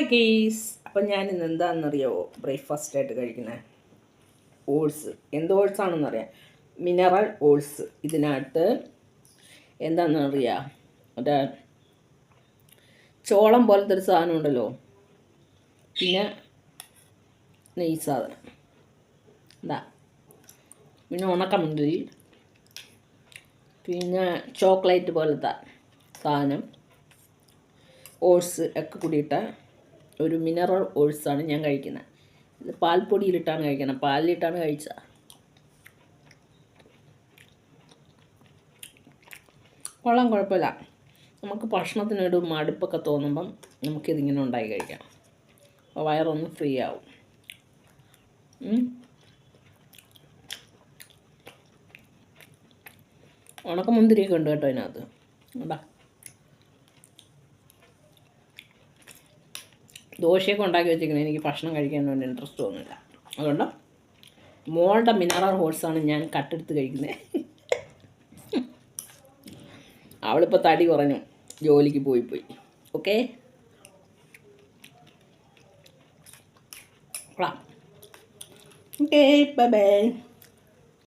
Hi guys അപ്പം ഞാൻ ഇന്ന് എന്താണെന്നറിയാവോ? ബ്രേക്ക്ഫാസ്റ്റ് ആയിട്ട് കഴിക്കുന്നത് ഓൾസ് എന്ത് ഓട്സ് ആണെന്നറിയാം മിനറൽ ഓൾസ് ഇതിനകത്ത് എന്താണെന്നറിയാം? മറ്റേ ചോളം പോലത്തെ ഒരു സാധനം ഉണ്ടല്ലോ. പിന്നെ നെയ് സാധനം. എന്താ പിന്നെ ഉണക്കമുന്തിരി പിന്നെ ചോക്ലേറ്റ് പോലത്തെ സാധനം. ഓട്സ് ഒക്കെ കൂടിയിട്ട ഒരു മിനറൽ ഓട്സാണ് ഞാൻ കഴിക്കുന്നത് ഇത് പാൽപ്പൊടിയിലിട്ടാണ് കഴിക്കുന്നത് പാലിലിട്ടാണ് കഴിച്ചത്. കൊള്ളാം കുഴപ്പമില്ല. നമുക്ക് ഭക്ഷണത്തിനൊരു മടുപ്പൊക്കെ തോന്നുമ്പം നമുക്കിതിങ്ങനെ ഉണ്ടായി കഴിക്കാം. അപ്പോൾ വയറൊന്ന് ഫ്രീ ആവും. ഉണക്കമുന്തിരിയൊക്കെ ഉണ്ട് കേട്ടോ അതിനകത്ത്. ഉണ്ടാ ദോശയൊക്കെ ഉണ്ടാക്കി വെച്ചിരിക്കുന്നത്. എനിക്ക് ഭക്ഷണം കഴിക്കാൻ വേണ്ടി ഇൻട്രസ്റ്റ് തോന്നുന്നില്ല. അതുകൊണ്ട് മോളുടെ മിനറൽ ഹോൾസാണ് ഞാൻ കട്ടെടുത്ത് കഴിക്കുന്നത്. അവളിപ്പോൾ തടി കുറഞ്ഞു. ജോലിക്ക് പോയി പോയി. Okay okay bye bye